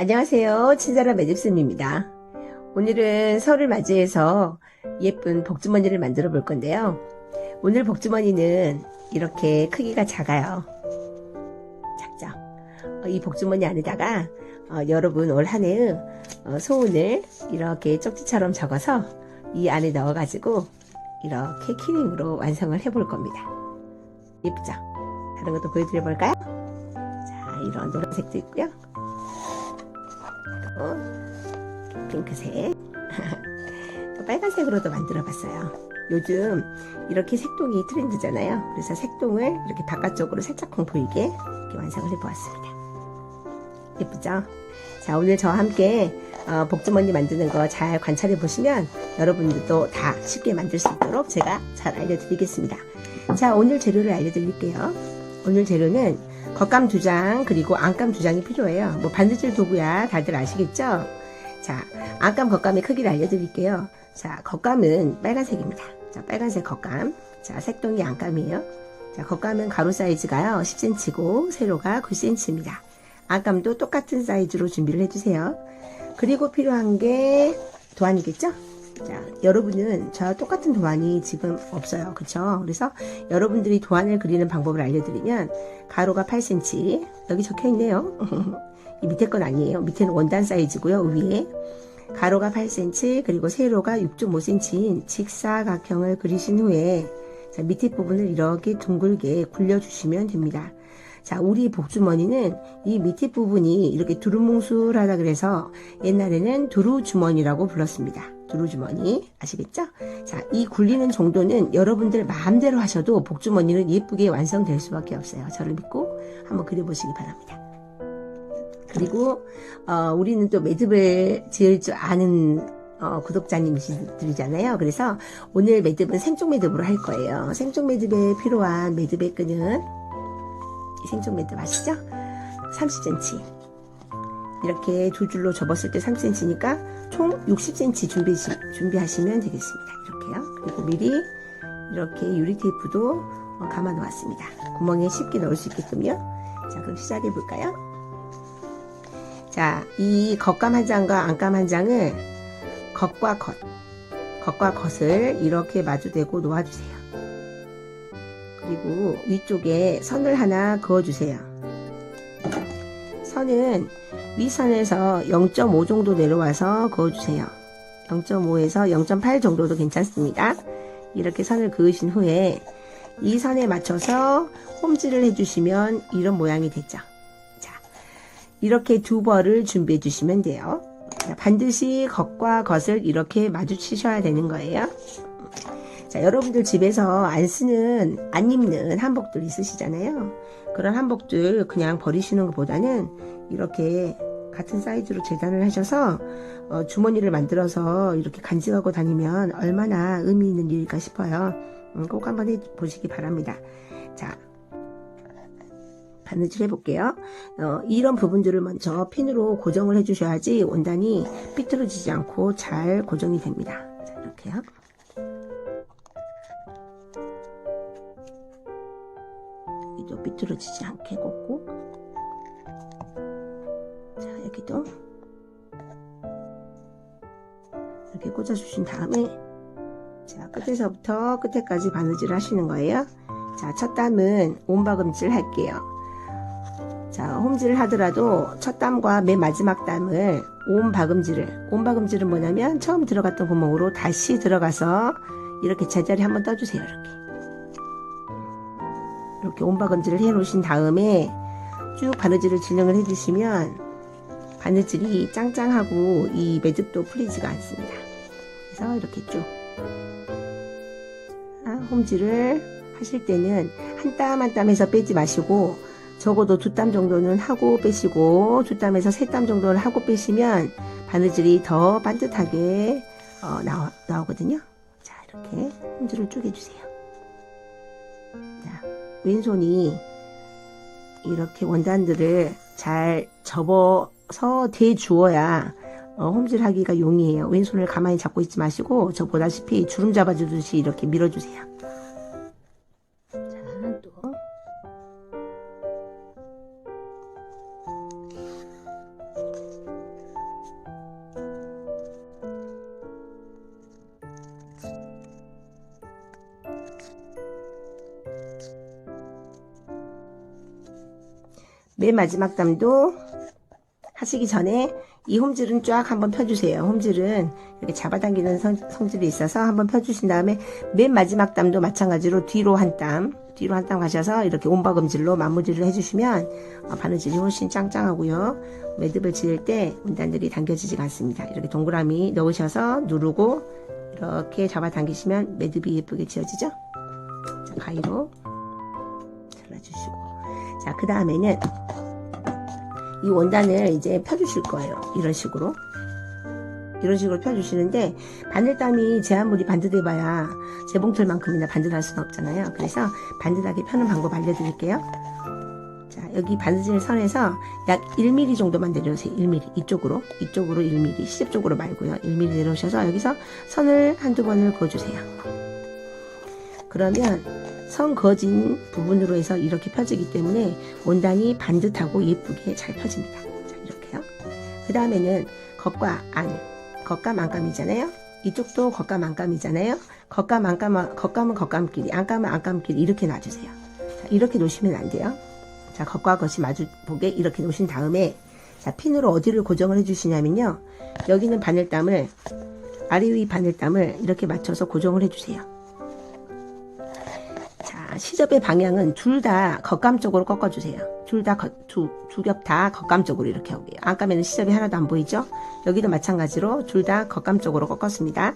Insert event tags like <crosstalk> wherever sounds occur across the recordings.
안녕하세요. 친절한 매듭쌤입니다. 오늘은 설을 맞이해서 예쁜 복주머니를 만들어 볼 건데요. 오늘 복주머니는 이렇게 크기가 작아요. 작죠? 어, 이 복주머니 안에다가 어, 여러분 올 한 해의 어, 소원을 이렇게 쪽지처럼 적어서 이 안에 넣어가지고 이렇게 키링으로 완성을 해볼 겁니다. 예쁘죠? 다른 것도 보여드려 볼까요? 자, 이런 노란색도 있고요. 또 핑크색, 또 <laughs> 빨간색으로도 만들어 봤어요. 요즘 이렇게 색동이 트렌드잖아요. 그래서 색동을 이렇게 바깥쪽으로 살짝쿵 보이게 이렇게 완성을 해 보았습니다. 예쁘죠? 자, 오늘 저와 함께 어, 복주머니 만드는 거 잘 관찰해 보시면 여러분들도 다 쉽게 만들 수 있도록 제가 잘 알려드리겠습니다. 자, 오늘 재료를 알려드릴게요. 오늘 재료는 겉감 두 장, 그리고 안감 두 장이 필요해요. 뭐 반드질 도구야 다들 아시겠죠? 자, 안감 겉감의 크기를 알려드릴게요. 자, 겉감은 빨간색입니다. 자, 빨간색 겉감. 자, 색동이 안감이에요. 자, 겉감은 가로 사이즈가요, 10cm고, 세로가 9cm입니다. 안감도 똑같은 사이즈로 준비를 해주세요. 그리고 필요한 게 도안이겠죠? 자, 여러분은 저와 똑같은 도안이 지금 없어요. 그쵸? 그래서 여러분들이 도안을 그리는 방법을 알려드리면, 가로가 8cm, 여기 적혀 있네요. <laughs> 이 밑에 건 아니에요. 밑에는 원단 사이즈고요. 위에. 가로가 8cm, 그리고 세로가 6.5cm인 직사각형을 그리신 후에, 자, 밑에 부분을 이렇게 둥글게 굴려주시면 됩니다. 자, 우리 복주머니는 이 밑에 부분이 이렇게 두루뭉술하다 그래서 옛날에는 두루주머니라고 불렀습니다. 두루주머니. 아시겠죠? 자, 이 굴리는 정도는 여러분들 마음대로 하셔도 복주머니는 예쁘게 완성될 수밖에 없어요. 저를 믿고 한번 그려보시기 바랍니다. 그리고, 어, 우리는 또 매듭을 지을 줄 아는 어, 구독자님들이잖아요. 그래서 오늘 매듭은 생쪽 매듭으로 할 거예요. 생쪽 매듭에 필요한 매듭의 끈은 생쪽 매듭 아시죠? 30cm. 이렇게 두 줄로 접었을 때 3cm니까 총 60cm 준비, 준비하시면 되겠습니다. 이렇게요. 그리고 미리 이렇게 유리 테이프도 어, 감아 놓았습니다. 구멍에 쉽게 넣을 수 있게끔요. 자, 그럼 시작해 볼까요? 자, 이 겉감 한 장과 안감 한 장을 겉과 겉, 겉과 겉을 이렇게 마주대고 놓아주세요. 그리고 위쪽에 선을 하나 그어주세요. 선은 윗선에서 0.5 정도 내려와서 그어주세요. 0.5에서 0.8 정도도 괜찮습니다. 이렇게 선을 그으신 후에 이 선에 맞춰서 홈질을 해주시면 이런 모양이 되죠. 자, 이렇게 두 벌을 준비해 주시면 돼요. 자, 반드시 겉과 겉을 이렇게 마주치셔야 되는 거예요. 자, 여러분들 집에서 안 쓰는, 안 입는 한복들 있으시잖아요. 그런 한복들 그냥 버리시는 것보다는 이렇게 같은 사이즈로 재단을 하셔서 어, 주머니를 만들어서 이렇게 간직하고 다니면 얼마나 의미 있는 일일까 싶어요. 음, 꼭 한번 해보시기 바랍니다. 자, 바느질 해볼게요. 어, 이런 부분들을 먼저 핀으로 고정을 해주셔야지 원단이 삐뚤어지지 않고 잘 고정이 됩니다. 자, 이렇게요. 여기도 삐뚤어지지 않게 꽂고. 자 여기도. 이렇게 꽂아주신 다음에 자 끝에서부터 끝에까지 바느질 하시는 거예요. 자첫 담은 온박음질 할게요. 자 홈질을 하더라도 첫 담과 맨 마지막 담을 온박음질을. 온박음질은 뭐냐면 처음 들어갔던 구멍으로 다시 들어가서 이렇게 제자리 한번 떠주세요 이렇게 이렇게 온박음질을 해 놓으신 다음에 쭉 바느질을 진행을 해 주시면 바느질이 짱짱하고 이 매듭도 풀리지가 않습니다. 그래서 이렇게 쭉 아, 홈질을 하실 때는 한 땀 한 땀에서 빼지 마시고 적어도 두 땀 정도는 하고 빼시고 두 땀에서 세 땀 정도를 하고 빼시면 바느질이 더 반듯하게 어, 나오, 나오거든요. 자 이렇게 홈질을 쭉 해주세요. 자, 왼손이 이렇게 원단들을 잘 접어서 대주어야 어, 홈질하기가 용이해요. 왼손을 가만히 잡고 있지 마시고 저 보다시피 주름 잡아주듯이 이렇게 밀어주세요. 맨 마지막 담도 하시기 전에 이 홈질은 쫙 한번 펴주세요. 홈질은 이렇게 잡아당기는 성, 성질이 있어서 한번 펴주신 다음에 맨 마지막 담도 마찬가지로 뒤로 한 땀, 뒤로 한 땀 가셔서 이렇게 온바금질로 마무리를 해주시면 어, 바느질이 훨씬 짱짱하고요. 매듭을 지을 때 원단들이 당겨지지가 않습니다. 이렇게 동그라미 넣으셔서 누르고 이렇게 잡아당기시면 매듭이 예쁘게 지어지죠? 자, 가위로 잘라주시고 자, 그 다음에는 이 원단을 이제 펴주실 거예요. 이런 식으로. 이런 식으로 펴주시는데 바늘땀이 제한물이 반듯해봐야 재봉틀만큼이나 반듯할 수는 없잖아요. 그래서 반듯하게 펴는 방법 알려드릴게요. 자 여기 바느질 선에서 약 1mm 정도만 내려오세요. 1mm 이쪽으로 이쪽으로 1mm 시접 쪽으로 말고요. 1mm 내려오셔서 여기서 선을 한두 번을 그어주세요. 그러면 선 그어진 부분으로 해서 이렇게 펴지기 때문에 원단이 반듯하고 예쁘게 잘 펴집니다. 자, 이렇게요. 그 다음에는 겉과 안, 겉감 안감이잖아요. 이쪽도 겉감 안감이잖아요. 겉감 안감, 겉감은 겉감끼리, 안감은 안감끼리 이렇게 놔주세요. 자, 이렇게 놓으시면 안 돼요. 자, 겉과 겉이 마주 보게 이렇게 놓으신 다음에 자, 핀으로 어디를 고정을 해주시냐면요. 여기는 바늘땀을 아래 위 바늘땀을 이렇게 맞춰서 고정을 해주세요. 자, 시접의 방향은 둘 다 겉감 쪽으로 꺾어주세요. 둘 다두두겹다 겉감 쪽으로 이렇게 오게요. 안감에는 시접이 하나도 안 보이죠? 여기도 마찬가지로 둘 다 겉감 쪽으로 꺾었습니다.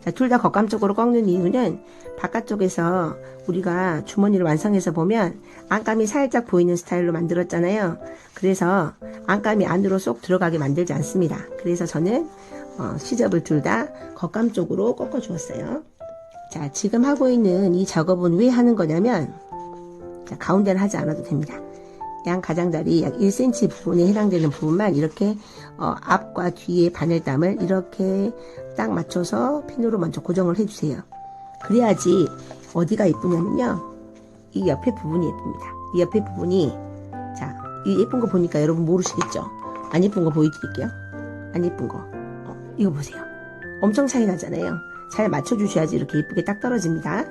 자, 둘다 겉감 쪽으로 꺾는 이유는 바깥쪽에서 우리가 주머니를 완성해서 보면 안감이 살짝 보이는 스타일로 만들었잖아요. 그래서 안감이 안으로 쏙 들어가게 만들지 않습니다. 그래서 저는 어, 시접을 둘 다 겉감 쪽으로 꺾어 주었어요. 자, 지금 하고 있는 이 작업은 왜 하는 거냐면, 자, 가운데는 하지 않아도 됩니다. 양 가장자리 약 1cm 부분에 해당되는 부분만 이렇게 어, 앞과 뒤에 바늘땀을 이렇게 딱 맞춰서 핀으로 먼저 고정을 해주세요. 그래야지 어디가 예쁘냐면요. 이 옆에 부분이 예쁩니다. 이 옆에 부분이 자, 이 예쁜 거 보니까 여러분 모르시겠죠? 안 예쁜 거 보여드릴게요. 안 예쁜 거. 어, 이거 보세요. 엄청 차이 나잖아요. 잘 맞춰주셔야지 이렇게 예쁘게 딱 떨어집니다. 자,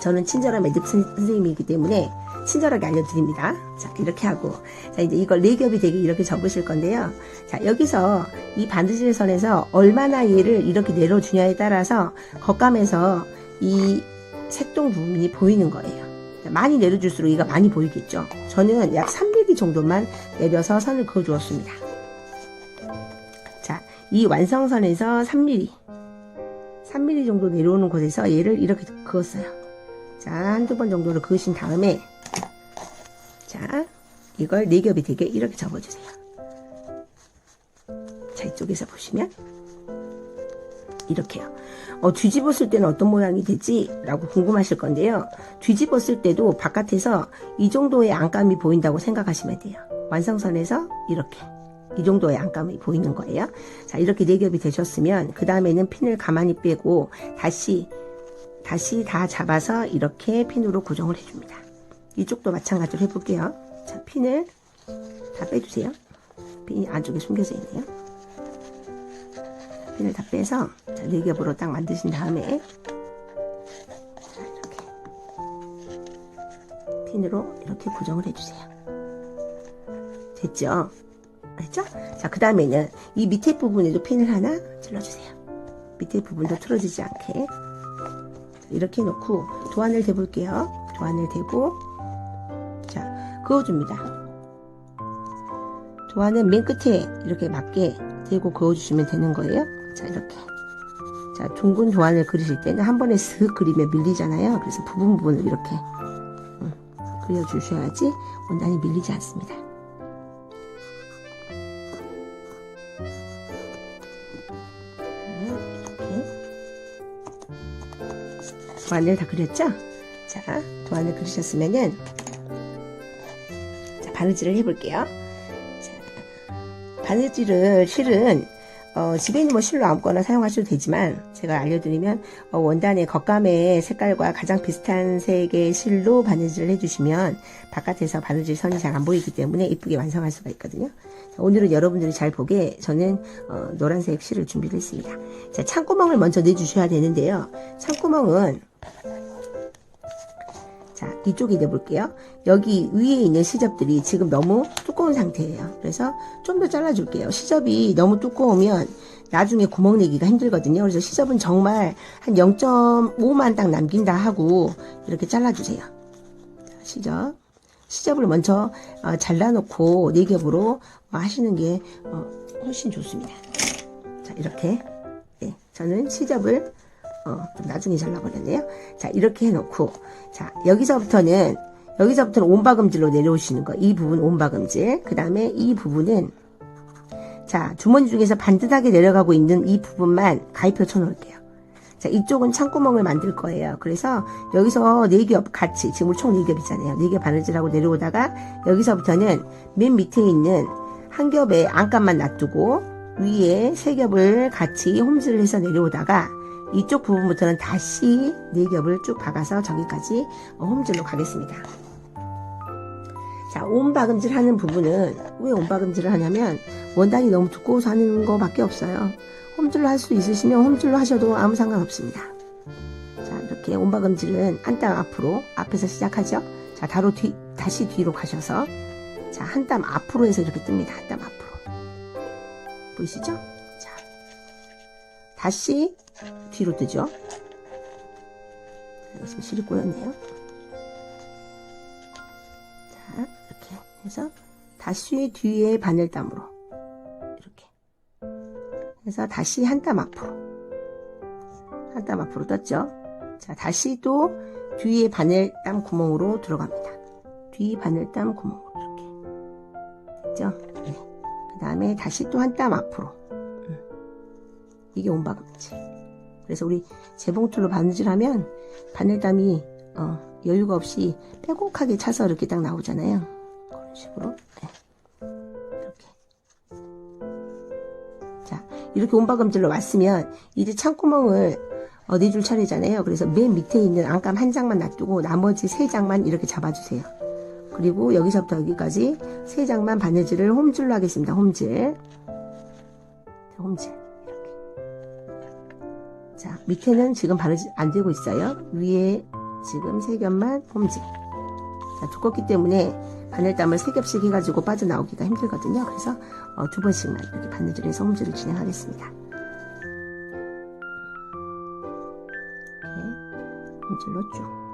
저는 친절한 매듭 선- 선생님이기 때문에 친절하게 알려드립니다. 자, 이렇게 하고. 자, 이제 이걸 네 겹이 되게 이렇게 접으실 건데요. 자, 여기서 이 반드질 선에서 얼마나 얘를 이렇게 내려주냐에 따라서 겉감에서 이 색동 부분이 보이는 거예요. 자, 많이 내려줄수록 얘가 많이 보이겠죠. 저는 약 3mm 정도만 내려서 선을 그어 주었습니다. 자, 이 완성선에서 3mm, 3mm 정도 내려오는 곳에서 얘를 이렇게 그었어요. 자, 한두 번 정도를 그으신 다음에, 자, 이걸 네 겹이 되게 이렇게 접어주세요. 자, 이쪽에서 보시면, 이렇게요. 어, 뒤집었을 때는 어떤 모양이 되지? 라고 궁금하실 건데요. 뒤집었을 때도 바깥에서 이 정도의 안감이 보인다고 생각하시면 돼요. 완성선에서 이렇게. 이 정도의 안감이 보이는 거예요. 자, 이렇게 네 겹이 되셨으면, 그 다음에는 핀을 가만히 빼고, 다시, 다시 다 잡아서 이렇게 핀으로 고정을 해줍니다. 이쪽도 마찬가지로 해볼게요. 자, 핀을 다 빼주세요. 핀이 안쪽에 숨겨져 있네요. 핀을 다 빼서, 자, 네 겹으로 딱 만드신 다음에, 자, 이렇게. 핀으로 이렇게 고정을 해주세요. 됐죠? 됐죠? 자, 그 다음에는 이 밑에 부분에도 핀을 하나 찔러주세요. 밑에 부분도 틀어지지 않게. 이렇게 놓고 도안을 대볼게요. 도안을 대고, 자, 그어줍니다. 도안은 맨 끝에 이렇게 맞게 대고 그어주시면 되는 거예요. 자, 이렇게. 자, 둥근 도안을 그리실 때는 한 번에 슥 그리면 밀리잖아요. 그래서 부분 부분을 이렇게 음, 그려주셔야지 원단이 밀리지 않습니다. 도안을 다 그렸죠? 자, 도안을 그리셨으면은 자, 바느질을 해볼게요. 자, 바느질을 실은 어, 집에 있는 뭐 실로 아무거나 사용하셔도 되지만 제가 알려드리면 어, 원단의 겉감의 색깔과 가장 비슷한 색의 실로 바느질을 해주시면 바깥에서 바느질 선이 잘 안 보이기 때문에 이쁘게 완성할 수가 있거든요. 자, 오늘은 여러분들이 잘 보게 저는 어, 노란색 실을 준비를 했습니다. 자, 창구멍을 먼저 내주셔야 되는데요. 창구멍은 자, 이쪽에 내볼게요. 여기 위에 있는 시접들이 지금 너무 두꺼운 상태예요. 그래서 좀 더 잘라줄게요. 시접이 너무 두꺼우면 나중에 구멍 내기가 힘들거든요. 그래서 시접은 정말 한 0.5만 딱 남긴다 하고 이렇게 잘라주세요. 자, 시접. 시접을 먼저 어, 잘라놓고 네 겹으로 어, 하시는 게 어, 훨씬 좋습니다. 자, 이렇게. 네, 저는 시접을 어, 좀 나중에 잘라버렸네요. 자, 이렇게 해놓고, 자, 여기서부터는, 여기서부터는 온박음질로 내려오시는 거. 이 부분 온박음질. 그 다음에 이 부분은, 자, 주머니 중에서 반듯하게 내려가고 있는 이 부분만 가위표 쳐놓을게요. 자, 이쪽은 창구멍을 만들 거예요. 그래서 여기서 네겹 같이, 지금 총네 겹이잖아요. 네겹 바느질하고 내려오다가 여기서부터는 맨 밑에 있는 한 겹의 안감만 놔두고 위에 세 겹을 같이 홈질을 해서 내려오다가 이쪽 부분부터는 다시 네 겹을 쭉 박아서 저기까지 어, 홈질로 가겠습니다. 자, 온박음질 하는 부분은 왜 온박음질을 하냐면 원단이 너무 두꺼워서 하는 거밖에 없어요. 홈질로 할 수 있으시면 홈질로 하셔도 아무 상관없습니다. 자, 이렇게 온박음질은 한 땀 앞으로 앞에서 시작하죠. 자, 다로 뒤 다시 뒤로 가셔서 자, 한 땀 앞으로 해서 이렇게 뜹니다. 한 땀 앞으로. 보이시죠? 자, 다시 뒤로 뜨죠. 자, 지금 실이 꼬였네요. 자, 이렇게 해서 다시 뒤에 바늘땀으로 이렇게 해서 다시 한 땀 앞으로 한 땀 앞으로 떴죠. 자, 다시 또 뒤에 바늘땀 구멍으로 들어갑니다. 뒤 바늘땀 구멍으로 이렇게 됐죠? 네. 그 다음에 다시 또 한 땀 앞으로 음. 이게 온박음질. 그래서 우리 재봉틀로 바느질하면 바늘땀이 어, 여유가 없이 빼곡하게 차서 이렇게 딱 나오잖아요. 그런 식으로 네. 이렇게 자 이렇게 온박음질로 왔으면 이제 창구멍을 어, 네줄 차례잖아요. 그래서 맨 밑에 있는 안감 한 장만 놔두고 나머지 세 장만 이렇게 잡아주세요. 그리고 여기서부터 여기까지 세 장만 바느질을 홈질로 하겠습니다. 홈질 홈질 자, 밑에는 지금 바느질 안 되고 있어요. 위에 지금 세 겹만 홈질. 자, 두껍기 때문에 바늘땀을 세 겹씩 해가지고 빠져나오기가 힘들거든요. 그래서 어, 두 번씩만 이렇게 바느질해서 홈질을 진행하겠습니다. 이렇게 홈질로 쭉.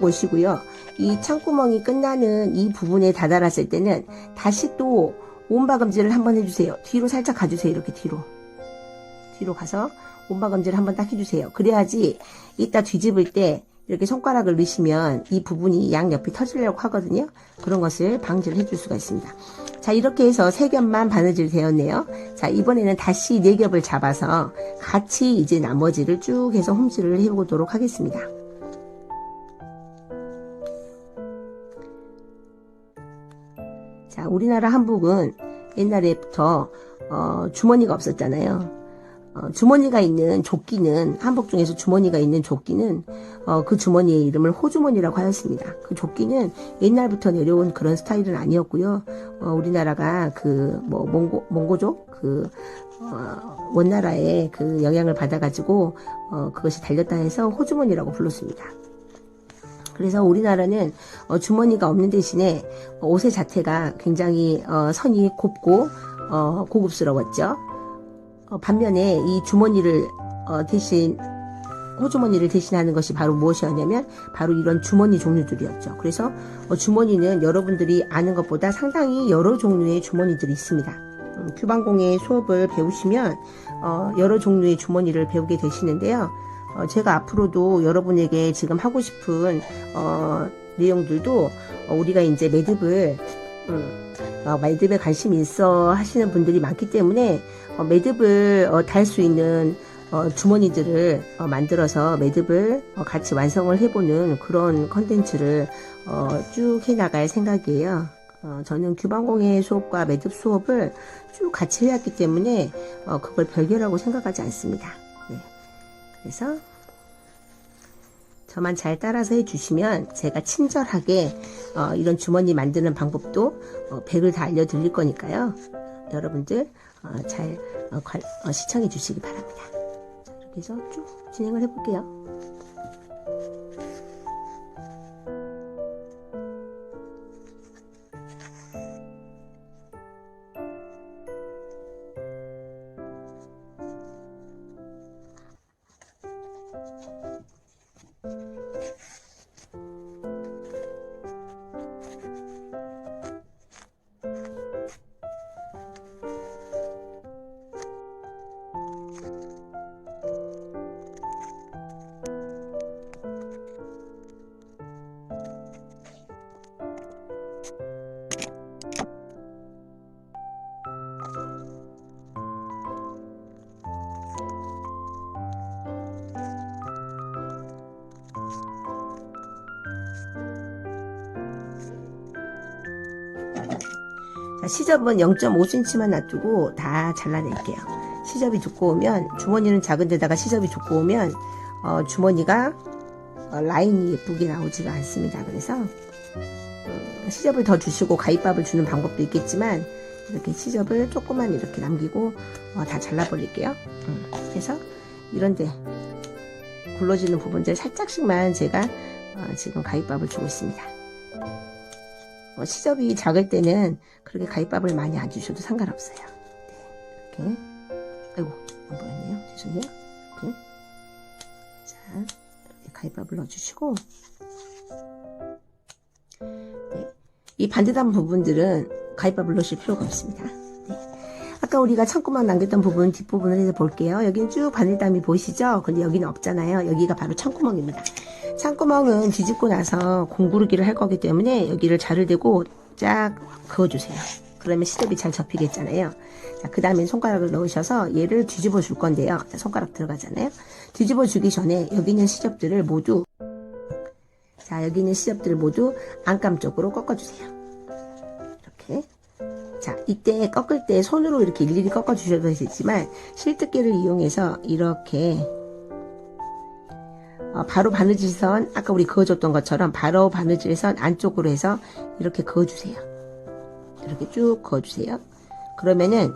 쭉 오시고요. 이 창구멍이 끝나는 이 부분에 다다랐을 때는 다시 또 온박음질을 한번 해주세요. 뒤로 살짝 가주세요. 이렇게 뒤로. 뒤로 가서 온박음질을 한번 딱 해주세요. 그래야지 이따 뒤집을 때 이렇게 손가락을 넣으시면 이 부분이 양옆이 터지려고 하거든요. 그런 것을 방지를 해줄 수가 있습니다. 자 이렇게 해서 세 겹만 바느질 되었네요. 자 이번에는 다시 네 겹을 잡아서 같이 이제 나머지를 쭉 해서 홈질을 해보도록 하겠습니다. 우리나라 한복은 옛날에부터 어, 주머니가 없었잖아요. 어, 주머니가 있는 조끼는 한복 중에서 주머니가 있는 조끼는 어, 그 주머니의 이름을 호주머니라고 하였습니다. 그 조끼는 옛날부터 내려온 그런 스타일은 아니었고요. 어, 우리나라가 그 뭐 몽고 몽고족 그 어, 원나라의 그 영향을 받아가지고 어, 그것이 달렸다 해서 호주머니라고 불렀습니다. 그래서 우리나라는 어, 주머니가 없는 대신에 옷의 자태가 굉장히 어, 선이 곱고 어, 고급스러웠죠. 어, 반면에 이 주머니를 어, 대신 호주머니를 대신하는 것이 바로 무엇이었냐면 바로 이런 주머니 종류들이었죠. 그래서 어, 주머니는 여러분들이 아는 것보다 상당히 여러 종류의 주머니들이 있습니다. 음, 규방공의 수업을 배우시면 어, 여러 종류의 주머니를 배우게 되시는데요. 어, 제가 앞으로도 여러분에게 지금 하고 싶은 어, 내용들도 어, 우리가 이제 매듭을 음, 어, 매듭에 관심이 있어 하시는 분들이 많기 때문에 어, 매듭을 어, 달수 있는 어, 주머니들을 어, 만들어서 매듭을 어, 같이 완성을 해보는 그런 컨텐츠를 어, 쭉 해나갈 생각이에요. 어, 저는 규방공예 수업과 매듭 수업을 쭉 같이 해왔기 때문에 어, 그걸 별개라고 생각하지 않습니다. 네. 그래서 저만 잘 따라서 해주시면 제가 친절하게 어, 이런 주머니 만드는 방법도 어, 100을 다 알려드릴 거니까요. 여러분들 어, 잘 어, 관- 어, 시청해 주시기 바랍니다. 자, 이렇게 해서 쭉 진행을 해볼게요. 자, 시접은 0.5cm만 놔두고 다 잘라낼게요. 시접이 두꺼우면 주머니는 작은 데다가 시접이 두꺼우면 어, 주머니가 어, 라인이 예쁘게 나오지가 않습니다. 그래서 음, 시접을 더 주시고 가위밥을 주는 방법도 있겠지만 이렇게 시접을 조금만 이렇게 남기고 어, 다 잘라버릴게요. 음, 그래서 이런데 굴러지는 부분들 살짝씩만 제가 어, 지금 가위밥을 주고 있습니다. 어, 시접이 작을 때는 그렇게 가위밥을 많이 안 주셔도 상관없어요. 네, 이렇게. 아이고, 안 보였네요. 죄송해요. 이렇게. 자, 이렇게 가위밥을 넣어주시고. 네, 이 반듯한 부분들은 가위밥을 넣으실 필요가 없습니다. 네. 아까 우리가 창고만 남겼던 부분 뒷부분을 해서 볼게요. 여기는 쭉 바늘담이 보이시죠? 근데 여기는 없잖아요. 여기가 바로 창구멍입니다. 창구멍은 뒤집고 나서 공구르기를 할 거기 때문에 여기를 자를 대고 쫙 그어주세요. 그러면 시접이 잘 접히겠잖아요. 자, 그 다음에 손가락을 넣으셔서 얘를 뒤집어 줄 건데요. 자, 손가락 들어가잖아요. 뒤집어 주기 전에 여기 있는 시접들을 모두 자, 여기 있는 시접들을 모두 안감 쪽으로 꺾어주세요. 이렇게. 자, 이때 꺾을 때 손으로 이렇게 일일이 꺾어 주셔도 되지만 실뜨기를 이용해서 이렇게 어, 바로 바느질선 아까 우리 그어줬던 것처럼 바로 바느질선 안쪽으로 해서 이렇게 그어주세요. 이렇게 쭉 그어주세요. 그러면은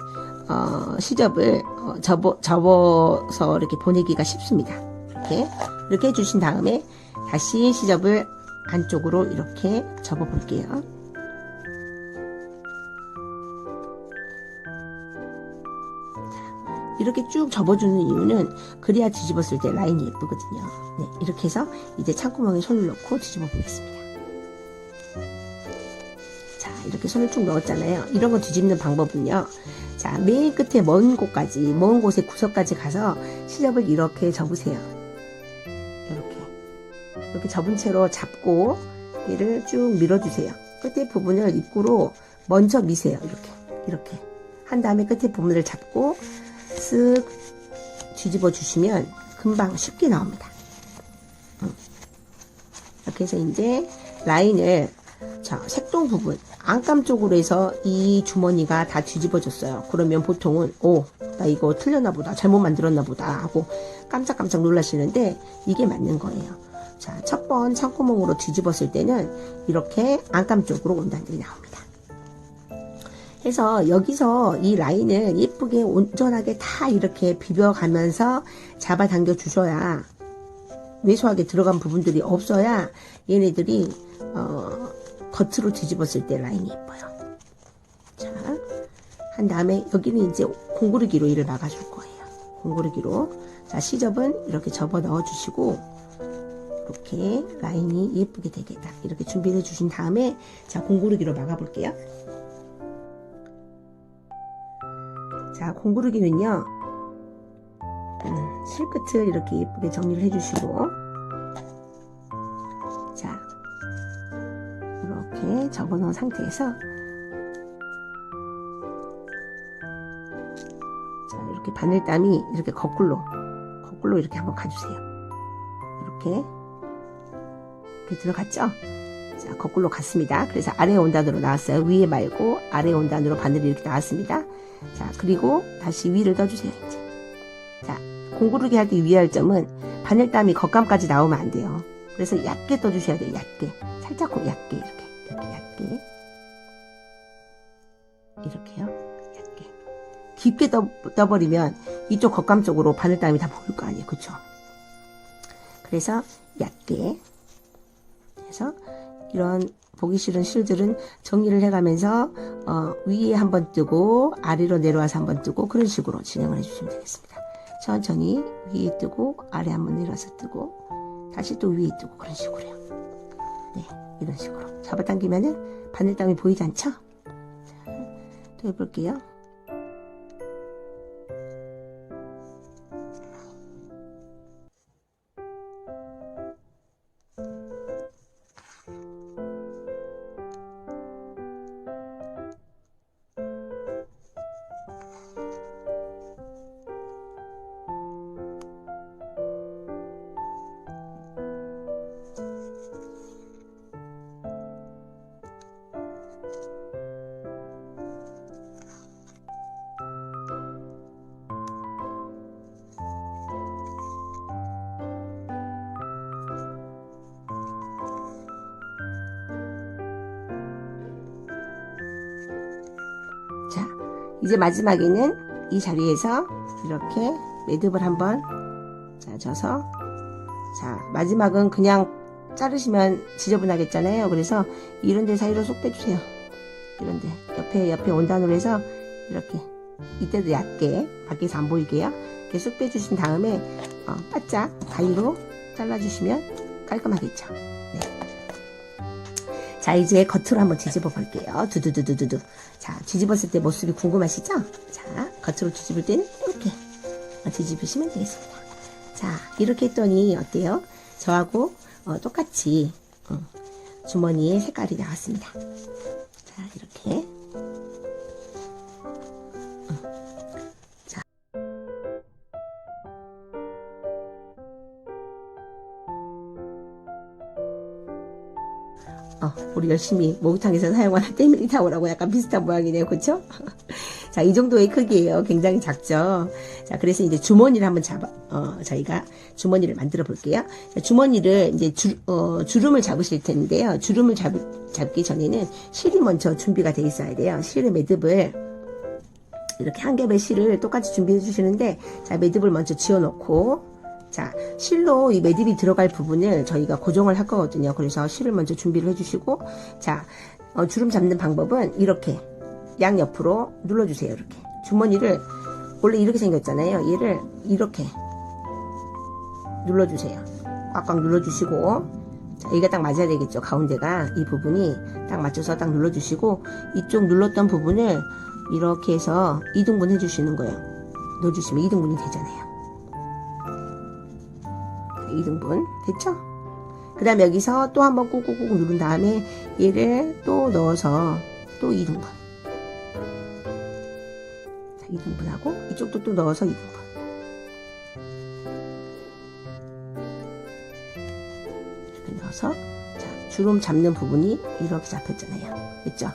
어, 시접을 어, 접어, 접어서 이렇게 보내기가 쉽습니다. 이렇게 이렇게 해주신 다음에 다시 시접을 안쪽으로 이렇게 접어 볼게요. 이렇게 쭉 접어주는 이유는 그래야 뒤집었을 때 라인이 예쁘거든요. 네, 이렇게 해서 이제 창구멍에 손을 넣고 뒤집어 보겠습니다. 자, 이렇게 손을 쭉 넣었잖아요. 이런 거 뒤집는 방법은요. 자, 맨 끝에 먼 곳까지, 먼 곳의 구석까지 가서 시접을 이렇게 접으세요. 이렇게. 이렇게 접은 채로 잡고 얘를 쭉 밀어주세요. 끝에 부분을 입구로 먼저 미세요. 이렇게. 이렇게. 한 다음에 끝에 부분을 잡고 쓱 뒤집어 주시면 금방 쉽게 나옵니다. 음. 이렇게 해서 이제 라인을 자 색동 부분 안감 쪽으로 해서 이 주머니가 다 뒤집어졌어요. 그러면 보통은 오 나 이거 틀렸나 보다 잘못 만들었나 보다 하고 깜짝깜짝 놀라시는데 이게 맞는 거예요. 자 첫 번 창구멍으로 뒤집었을 때는 이렇게 안감 쪽으로 원단들이 나옵니다. 해서 여기서 이 라인을 예쁘게 온전하게 다 이렇게 비벼가면서 잡아당겨 주셔야 왜소하게 들어간 부분들이 없어야 얘네들이 어, 겉으로 뒤집었을 때 라인이 예뻐요. 자, 한 다음에 여기는 이제 공구르기로 이를 막아줄 거예요. 공구르기로 자 시접은 이렇게 접어 넣어주시고 이렇게 라인이 예쁘게 되겠다. 이렇게 준비를 해주신 다음에 자 공구르기로 막아볼게요. 자, 공구르기는요, 음, 실끝을 이렇게 예쁘게 정리를 해주시고, 자, 이렇게 접어 놓은 상태에서, 자, 이렇게 바늘땀이 이렇게 거꾸로, 거꾸로 이렇게 한번 가주세요. 이렇게, 이렇게 들어갔죠? 자, 거꾸로 갔습니다. 그래서 아래 원단으로 나왔어요. 위에 말고 아래 원단으로 바늘이 이렇게 나왔습니다. 자, 그리고 다시 위를 떠주세요. 이제. 자, 공구르기 할때 유의할 점은 바늘땀이 겉감까지 나오면 안 돼요. 그래서 얕게 떠주셔야 돼요. 얕게. 살짝 얇게 이렇게. 이렇게 얇게. 이렇게요. 얇게. 깊게 떠, 떠버리면 이쪽 겉감 쪽으로 바늘땀이 다 보일 거 아니에요. 그쵸? 그래서 얇게. 해서 이런 보기 싫은 실들은 정리를 해가면서 어, 위에 한번 뜨고 아래로 내려와서 한번 뜨고 그런 식으로 진행을 해주시면 되겠습니다. 천천히 위에 뜨고 아래 한번 내려와서 뜨고 다시 또 위에 뜨고 그런 식으로요. 네, 이런 식으로 잡아당기면은 바늘땀이 보이지 않죠? 자, 또 해볼게요. 이제 마지막에는 이 자리에서 이렇게 매듭을 한번 자, 져서 자, 마지막은 그냥 자르시면 지저분하겠잖아요. 그래서 이런 데 사이로 쏙 빼주세요. 이런 데. 옆에, 옆에 원단으로 해서 이렇게. 이때도 얇게, 밖에서 안 보이게요. 이렇게 쏙 빼주신 다음에, 어, 바짝 가위로 잘라주시면 깔끔하겠죠. 네. 자, 이제 겉으로 한번 뒤집어 볼게요. 두두두두두두. 자, 뒤집었을 때 모습이 궁금하시죠? 자, 겉으로 뒤집을 때는 이렇게 뒤집으시면 되겠습니다. 자, 이렇게 했더니 어때요? 저하고 어, 똑같이 어, 주머니에 색깔이 나왔습니다. 자, 이렇게. 우리 열심히 목욕탕에서 사용하는 <laughs> 때밀이 타오라고 약간 비슷한 모양이네요. 그쵸? <laughs> 자, 이 정도의 크기예요. 굉장히 작죠? 자, 그래서 이제 주머니를 한번 잡아, 어, 저희가 주머니를 만들어 볼게요. 자, 주머니를 이제 주, 어, 주름을 잡으실 텐데요. 주름을 잡, 잡기 전에는 실이 먼저 준비가 돼 있어야 돼요. 실의 매듭을 이렇게 한 겹의 실을 똑같이 준비해 주시는데, 자, 매듭을 먼저 지어 놓고, 자, 실로 이 매듭이 들어갈 부분을 저희가 고정을 할 거거든요. 그래서 실을 먼저 준비를 해주시고, 자, 어, 주름 잡는 방법은 이렇게 양옆으로 눌러주세요. 이렇게. 주머니를 원래 이렇게 생겼잖아요. 얘를 이렇게 눌러주세요. 꽉꽉 눌러주시고, 자, 여기가 딱 맞아야 되겠죠. 가운데가 이 부분이 딱 맞춰서 딱 눌러주시고, 이쪽 눌렀던 부분을 이렇게 해서 이등분 해주시는 거예요. 넣어주시면 이등분이 되잖아요. 2등분 됐죠? 그 다음 여기서 또 한번 꾹꾹꾹 누른 다음에 얘를 또 넣어서 또 2등분 자 2등분하고 이쪽도 또 넣어서 2등분 이렇게 넣어서 자 주름 잡는 부분이 이렇게 잡혔잖아요 됐죠?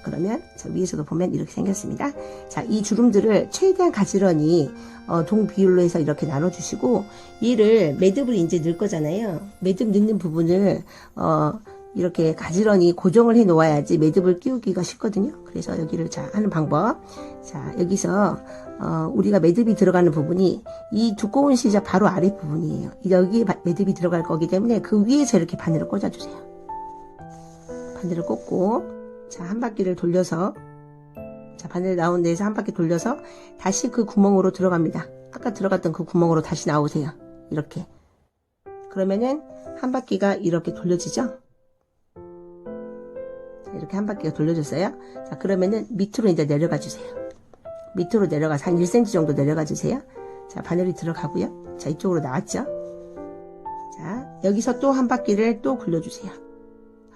자 그러면 자, 위에서도 보면 이렇게 생겼습니다 자 이 주름들을 최대한 가지런히 어, 동 비율로 해서 이렇게 나눠주시고 얘를 매듭을 이제 넣을 거잖아요. 매듭 넣는 부분을 어, 이렇게 가지런히 고정을 해 놓아야지 매듭을 끼우기가 쉽거든요. 그래서 여기를 자 하는 방법. 자 여기서 어, 우리가 매듭이 들어가는 부분이 이 두꺼운 시자 바로 아래 부분이에요. 여기에 매듭이 들어갈 거기 때문에 그 위에서 이렇게 바늘을 꽂아주세요. 바늘을 꽂고 자 한 바퀴를 돌려서 자, 바늘 나온 데에서 한 바퀴 돌려서 다시 그 구멍으로 들어갑니다. 아까 들어갔던 그 구멍으로 다시 나오세요. 이렇게. 그러면은 한 바퀴가 이렇게 돌려지죠? 자, 이렇게 한 바퀴가 돌려졌어요. 자, 그러면은 밑으로 이제 내려가 주세요. 밑으로 내려가서 한 1cm 정도 내려가 주세요. 자, 바늘이 들어가고요. 자, 이쪽으로 나왔죠? 자, 여기서 또 한 바퀴를 또 굴려주세요.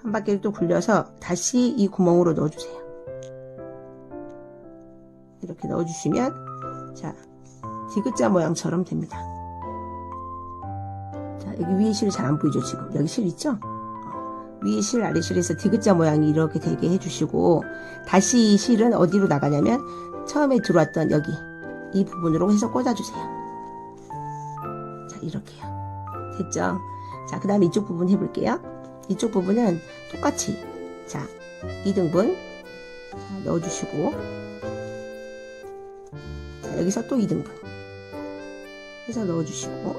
한 바퀴를 또 굴려서 다시 이 구멍으로 넣어주세요. 이렇게 넣어주시면 자 디귿자 모양처럼 됩니다. 자 여기 위에 실이 잘 안 보이죠 지금 여기 실 있죠? 어, 위실 아래 실에서 디귿자 모양이 이렇게 되게 해주시고 다시 이 실은 어디로 나가냐면 처음에 들어왔던 여기 이 부분으로 해서 꽂아주세요. 자 이렇게요. 됐죠? 자 그 다음에 이쪽 부분 해볼게요. 이쪽 부분은 똑같이 자 2등분 자, 넣어주시고 자 여기서 또 2등분 해서 넣어주시고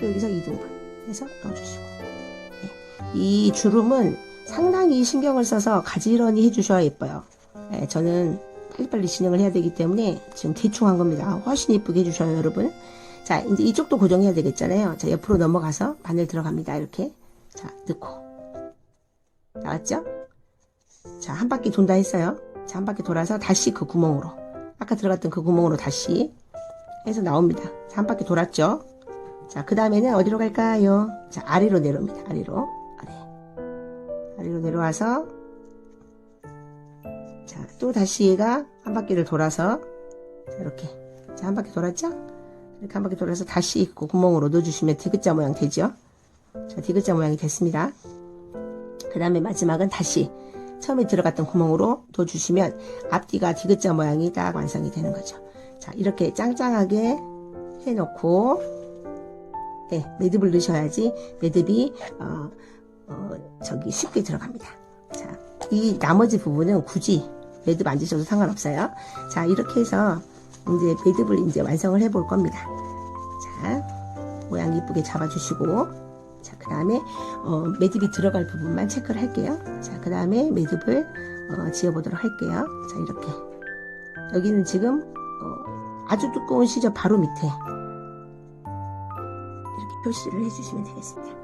또 여기서 2등분 해서 넣어주시고 네. 이 주름은 상당히 신경을 써서 가지런히 해주셔야 예뻐요. 네, 저는 빨리빨리 진행을 해야 되기 때문에 지금 대충 한 겁니다. 훨씬 예쁘게 해주셔요, 여러분. 자, 이제 이쪽도 고정해야 되겠잖아요. 자, 옆으로 넘어가서 바늘 들어갑니다. 이렇게. 자, 넣고. 나왔죠? 자, 한 바퀴 돈다 했어요. 자, 한 바퀴 돌아서 다시 그 구멍으로. 아까 들어갔던 그 구멍으로 다시 해서 나옵니다. 자, 한 바퀴 돌았죠? 자, 그 다음에는 어디로 갈까요? 자, 아래로 내려옵니다. 아래로. 아래. 아래로 내려와서 자, 또 다시 얘가 한 바퀴를 돌아서 자, 이렇게 자, 한 바퀴 돌았죠? 이렇게 한 바퀴 돌아서 다시 그 구멍으로 넣어주시면 디귿자 모양 되죠? 자, 디귿자 모양이 됐습니다. 그 다음에 마지막은 다시 처음에 들어갔던 구멍으로 넣어주시면 앞뒤가 디귿자 모양이 딱 완성이 되는 거죠. 자, 이렇게 짱짱하게 해놓고 네, 매듭을 넣으셔야지 매듭이 어, 어, 저기 쉽게 들어갑니다. 자, 이 나머지 부분은 굳이 매듭 안 지셔도 상관없어요. 자, 이렇게 해서 이제 매듭을 이제 완성을 해 볼 겁니다. 자, 모양 이쁘게 잡아주시고, 자, 그 다음에, 어, 매듭이 들어갈 부분만 체크를 할게요. 자, 그 다음에 매듭을, 어, 지어보도록 할게요. 자, 이렇게. 여기는 지금, 어, 아주 두꺼운 시저 바로 밑에, 이렇게 표시를 해주시면 되겠습니다.